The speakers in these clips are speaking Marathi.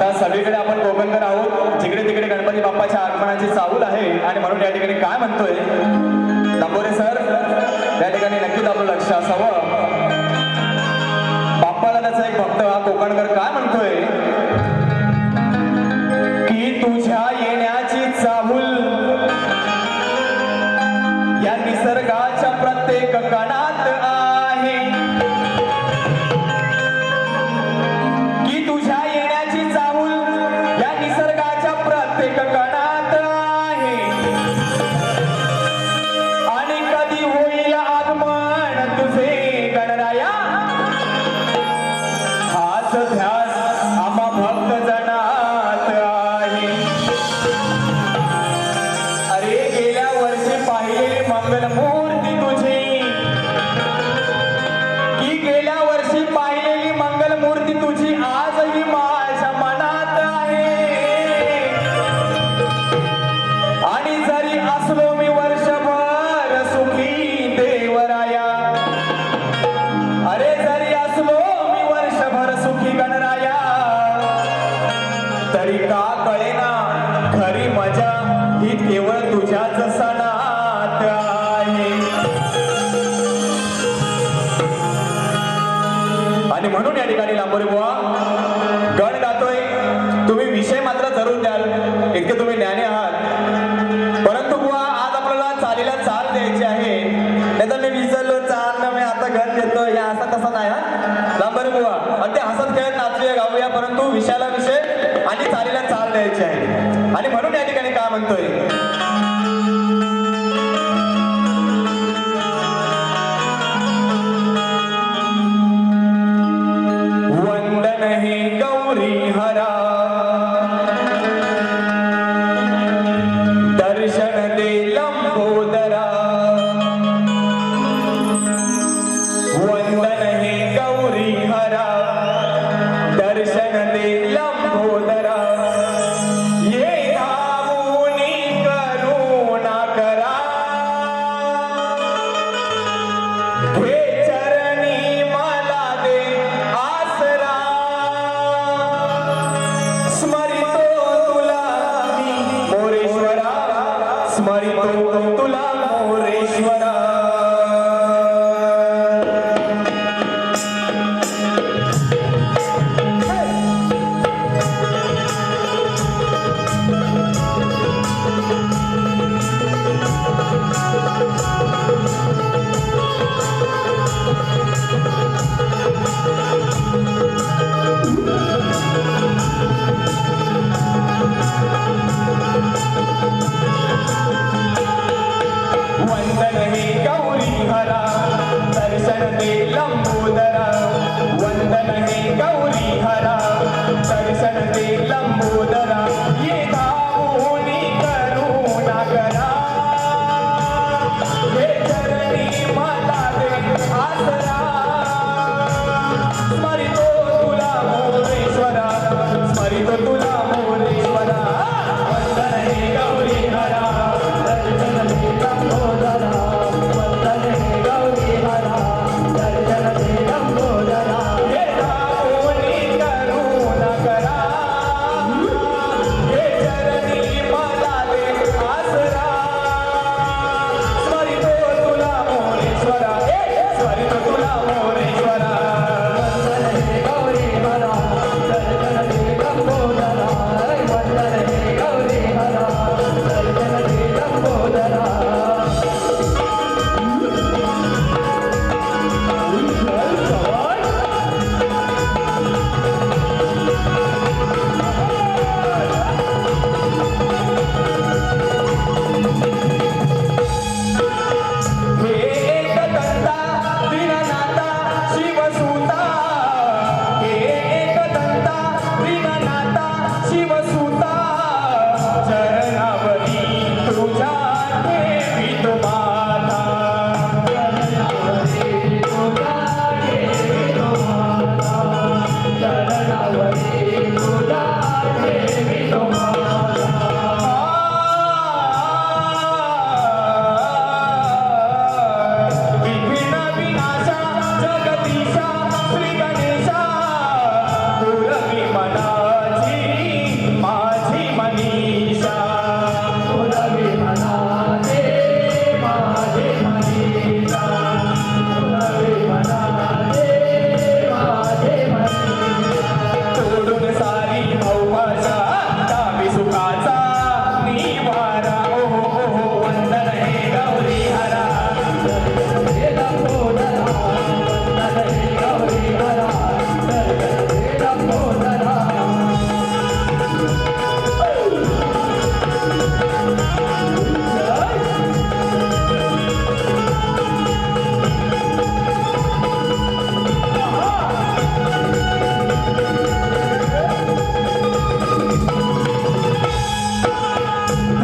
आता सगळीकडे आपण कोकणकर आहोत. जिकडे तिकडे गणपती बाप्पाच्या आगमनाची चाहूल आहे. आणि म्हणून या ठिकाणी काय म्हणतोय? दापोरे सर त्या ठिकाणी नक्कीच आपलं लक्ष असावं. बाप्पाला त्याचा एक भक्त हा कोकणकर काय म्हणतोय? की तुझ्या निसर्गाच्या प्रत्येक कणा केवळ तुझ्याच सणात आली आणि म्हणून या ठिकाणी लांबोरे बुवा montanha. lambda.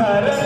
Hare